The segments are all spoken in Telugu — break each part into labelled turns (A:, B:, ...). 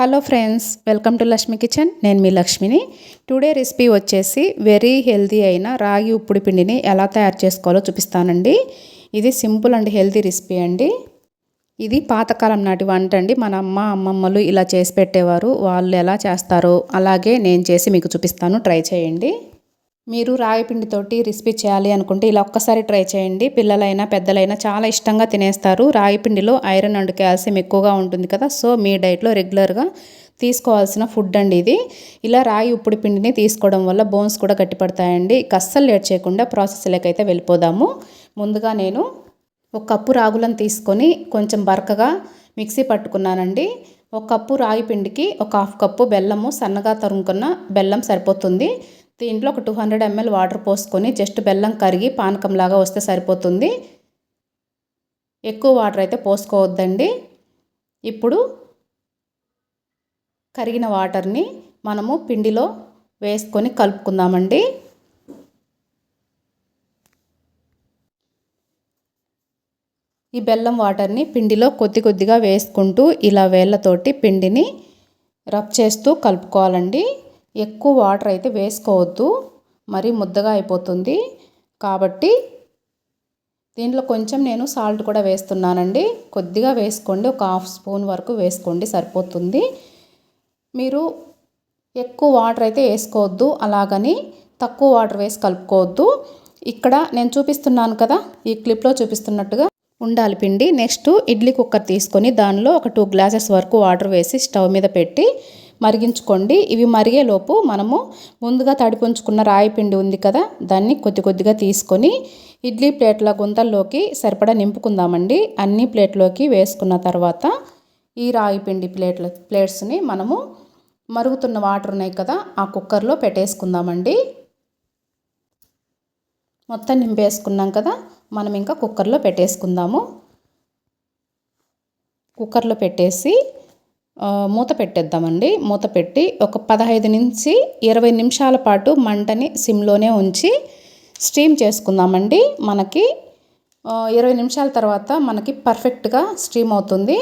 A: Hello friends welcome to Lakshmi kitchen నేను మీ లక్ష్మిని. టుడే రెసిపీ వచ్చేసి వెరీ హెల్తీ అయిన రాగి ఉప్పుడు పిండిని ఎలా తయారు చేసుకోవాలో చూపిస్తానండి. ఇది సింపుల్ అండ్ హెల్తీ రెసిపీ అండి. ఇది పాతకాలం నాటి వంట అండి. మన అమ్మ అమ్మమ్మలు ఇలా చేసి పెట్టేవారు. వాళ్ళు ఎలా చేస్తారో అలాగే నేను చేసి మీకు చూపిస్తాను. ట్రై చేయండి. మీరు రాగి పిండితోటి రెసిపీ చేయాలి అనుకుంటే ఇలా ఒక్కసారి ట్రై చేయండి. పిల్లలైనా పెద్దలైనా చాలా ఇష్టంగా తినేస్తారు. రాగి పిండిలో ఐరన్ అండ్ కాల్షియం ఎక్కువగా ఉంటుంది కదా సో మీ డైట్లో రెగ్యులర్గా తీసుకోవాల్సిన ఫుడ్ అండి ఇది. ఇలా రాగి ఉప్పుడు పిండిని తీసుకోవడం వల్ల బోన్స్ కూడా గట్టిపడతాయండి. కస్సలు లేట్ చేయకుండా ప్రాసెస్లోకి వెళ్ళిపోదాము. ముందుగా నేను ఒక కప్పు రాగులను తీసుకొని కొంచెం బరకగా మిక్సీ పట్టుకున్నానండి. ఒక కప్పు రాగి పిండికి ఒక హాఫ్ కప్పు బెల్లము సన్నగా తరుముకున్న బెల్లం సరిపోతుంది. దీంట్లో ఒక టూ హండ్రెడ్ ఎంఎల్ వాటర్ పోసుకొని జస్ట్ బెల్లం కరిగి పానకంలాగా వస్తే సరిపోతుంది. ఎక్కువ వాటర్ అయితే పోసుకోవద్దండి. ఇప్పుడు కరిగిన వాటర్ని మనము పిండిలో వేసుకొని కలుపుకుందామండి. ఈ బెల్లం వాటర్ని పిండిలో కొద్ది కొద్దిగా వేసుకుంటూ ఇలా వేళ్ళతోటి పిండిని రబ్ చేస్తూ కలుపుకోవాలండి. ఎక్కువ వాటర్ అయితే వేసుకోవద్దు. మరీ ముద్దగా అయిపోతుంది. కాబట్టి దీంట్లో కొంచెం నేను సాల్ట్ కూడా వేస్తున్నానండి. కొద్దిగా వేసుకోండి. ఒక హాఫ్ స్పూన్ వరకు వేసుకోండి. సరిపోతుంది. మీరు ఎక్కువ వాటర్ అయితే వేసుకోవద్దు. అలాగని తక్కువ వాటర్ వేసి కలుపుకోవద్దు. ఇక్కడ నేను చూపిస్తున్నాను కదా ఈ క్లిప్లో చూపిస్తున్నట్టుగా ఉండాలి పిండి. నెక్స్ట్ ఇడ్లీ కుక్కర్ తీసుకొని దానిలో ఒక టూ గ్లాసెస్ వరకు వాటర్ వేసి స్టవ్ మీద పెట్టి మరిగించుకోండి. ఇవి మరిగేలోపు మనము ముందుగా తడిపుంచుకున్న రాయి పిండి ఉంది కదా దాన్ని కొద్ది కొద్దిగా తీసుకొని ఇడ్లీ ప్లేట్ల గుంతల్లోకి సరిపడా నింపుకుందామండి. అన్ని ప్లేట్లోకి వేసుకున్న తర్వాత ఈ రాయి పిండి ప్లేట్ల ప్లేట్స్ని మనము మరుగుతున్న వాటర్ ఉన్నాయి కదా ఆ కుక్కర్లో పెట్టేసుకుందామండి. మొత్తం నింపేసుకున్నాం కదా మనం ఇంకా కుక్కర్లో పెట్టేసుకుందాము. కుక్కర్లో పెట్టేసి మూత పెట్టేద్దామండి. మూత పెట్టి ఒక పదహైదు నుంచి ఇరవై నిమిషాల పాటు మంటని సిమ్లోనే ఉంచి స్టీమ్ చేసుకుందామండి. మనకి ఇరవై నిమిషాల తర్వాత మనకి పర్ఫెక్ట్గా స్టీమ్ అవుతుంది.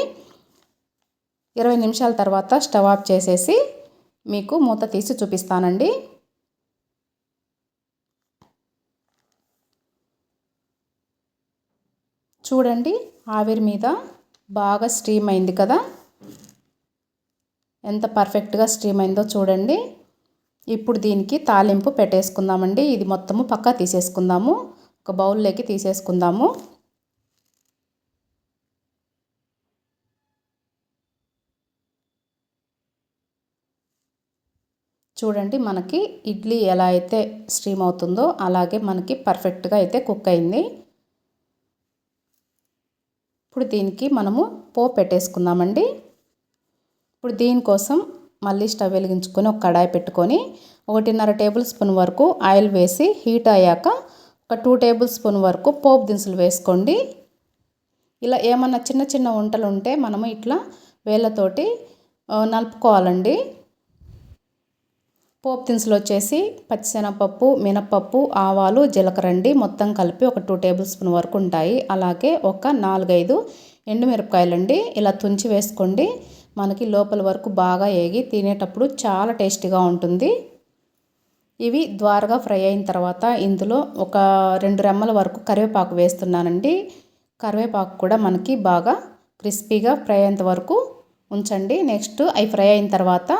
A: ఇరవై నిమిషాల తర్వాత స్టవ్ ఆఫ్ చేసేసి మీకు మూత తీసి చూపిస్తానండి. చూడండి ఆవిరి మీద బాగా స్టీమ్ అయింది కదా. ఎంత పర్ఫెక్ట్గా స్ట్రీమ్ అయిందో చూడండి. ఇప్పుడు దీనికి తాలింపు పెట్టేసుకుందామండి. ఇది మొత్తము పక్కా తీసేసుకుందాము. ఒక బౌల్లోకి తీసేసుకుందాము. చూడండి మనకి ఇడ్లీ ఎలా అయితే స్టీమ్ అవుతుందో అలాగే మనకి పర్ఫెక్ట్గా అయితే కుక్ అయింది. ఇప్పుడు దీనికి మనము పోపు పెట్టేసుకుందామండి. ఇప్పుడు దీనికోసం మళ్ళీ స్టవ్ వెలిగించుకొని ఒక కడాయి పెట్టుకొని ఒకటిన్నర టేబుల్ స్పూన్ వరకు ఆయిల్ వేసి హీట్ అయ్యాక ఒక టూ టేబుల్ స్పూన్ వరకు పోపు దినుసులు వేసుకోండి. ఇలా ఏమన్నా చిన్న చిన్న వంటలు ఉంటే మనము ఇట్లా వేళ్ళతోటి నలుపుకోవాలండి. పోపు దినుసులు వచ్చేసి పచ్చిశనగపప్పు మినపప్పు ఆవాలు జీలకర్ర అండి మొత్తం కలిపి ఒక టూ టేబుల్ స్పూన్ వరకు ఉంటాయి. అలాగే ఒక నాలుగైదు ఎండుమిరపకాయలండి. ఇలా తుంచి వేసుకోండి. మనకి లోపల వరకు బాగా ఏగి తినేటప్పుడు చాలా టేస్టీగా ఉంటుంది. ఇవి ద్వారగా ఫ్రై అయిన తర్వాత ఇందులో ఒక రెండు రెమ్మల వరకు కరివేపాకు వేస్తున్నానండి. కరివేపాకు కూడా మనకి బాగా క్రిస్పీగా ఫ్రై అయ్యేంత వరకు ఉంచండి. నెక్స్ట్ అవి ఫ్రై అయిన తర్వాత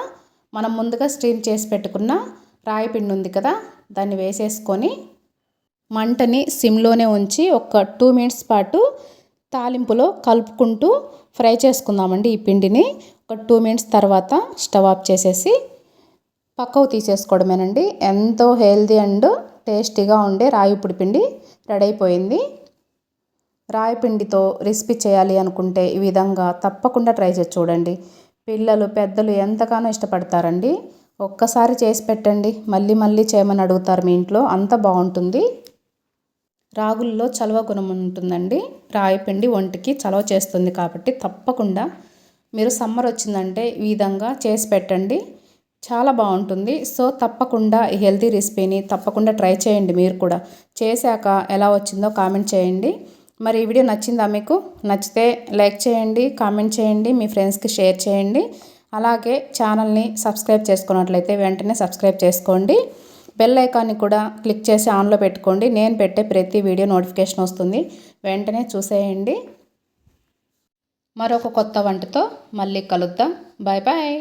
A: మనం ముందుగా స్టీమ్ చేసి పెట్టుకున్న రాయి పిండి ఉంది కదా దాన్ని వేసేసుకొని మంటని సిమ్లోనే ఉంచి ఒక టూ మినిట్స్ పాటు తాలింపులో కలుపుకుంటూ ఫ్రై చేసుకుందామండి ఈ పిండిని. ఒక టూ మినిట్స్ తర్వాత స్టవ్ ఆఫ్ చేసేసి పక్కకు తీసేసుకోవడమేనండి. ఎంతో హెల్దీ అండ్ టేస్టీగా ఉండే రాయి పొడి పిండి రెడీ అయిపోయింది రాయి పిండితో రెసిపీ చేయాలి అనుకుంటే ఈ విధంగా తప్పకుండా ట్రై చేసి చూడండి. పిల్లలు పెద్దలు ఎంతగానో ఇష్టపడతారండి. ఒక్కసారి చేసి పెట్టండి. మళ్ళీ మళ్ళీ చేయమని అడుగుతారు మీ ఇంట్లో. అంత బాగుంటుంది. రాగుల్లో చలవ గుణం ఉంటుందండి. రాయిపిండి ఒంటికి చలవ చేస్తుంది కాబట్టి తప్పకుండా మీరు సమ్మర్ వచ్చిందంటే ఈ విధంగా చేసి పెట్టండి. చాలా బాగుంటుంది. సో తప్పకుండా ఈ హెల్తీ రెసిపీని తప్పకుండా ట్రై చేయండి మీరు కూడా. చేశాక ఎలా వచ్చిందో కామెంట్ చేయండి. మరి ఈ వీడియో నచ్చిందా మీకు? నచ్చితే లైక్ చేయండి కామెంట్ చేయండి మీ ఫ్రెండ్స్కి షేర్ చేయండి. అలాగే ఛానల్ని సబ్స్క్రైబ్ చేసుకున్నట్లయితే వెంటనే సబ్స్క్రైబ్ చేసుకోండి. బెల్ ఐకాన్ని కూడా క్లిక్ చేసి ఆన్లో పెట్టుకోండి. నేను పెట్టే ప్రతి వీడియో నోటిఫికేషన్ వస్తుంది. వెంటనే చూసేయండి. మరొక కొత్త వంటతో మళ్ళీ కలుద్దాం. Bye bye